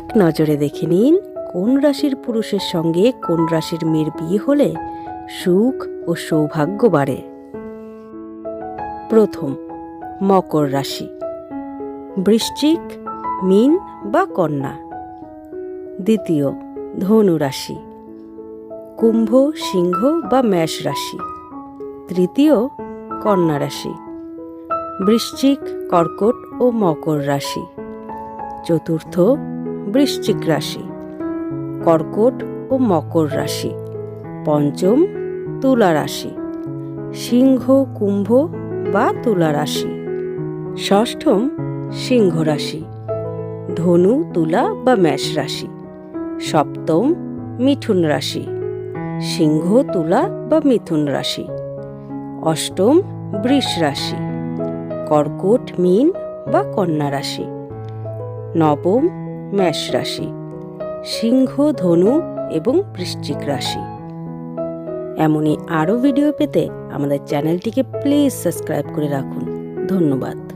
এক নজরে দেখে নিন কোন রাশির পুরুষের সঙ্গে কোন রাশির মেয়ের বিয়ে হলে সুখ ও সৌভাগ্য বাড়ে। প্রথম, মকর রাশি। বৃশ্চিক, মিন বা কন্যা। দ্বিতীয়, ধনু রাশি। কুম্ভ, সিংহ বা মেষ রাশি। তৃতীয়, কন্যা রাশি। বৃশ্চিক, কর্কট ও মকর রাশি। চতুর্থ বৃশ্চিক রাশি, কর্কট ও মকর রাশি, পঞ্চম তুলা রাশি, সিংহ, কুম্ভ বা তুলা রাশি, ষষ্ঠম সিংহ রাশি, ধনু, তুলা বা মেষ রাশি, সপ্তম মিথুন রাশি, সিংহ, তুলা বা মিথুন রাশি, অষ্টম বৃষ রাশি, কর্কট, মীন বা কন্যা রাশি, নবম মেষ রাশি, সিংহ, ধনু এবং বৃশ্চিক রাশি। এমনই আরও ভিডিও পেতে আমাদের চ্যানেলটিকে প্লিজ সাবস্ক্রাইব করে রাখুন। ধন্যবাদ।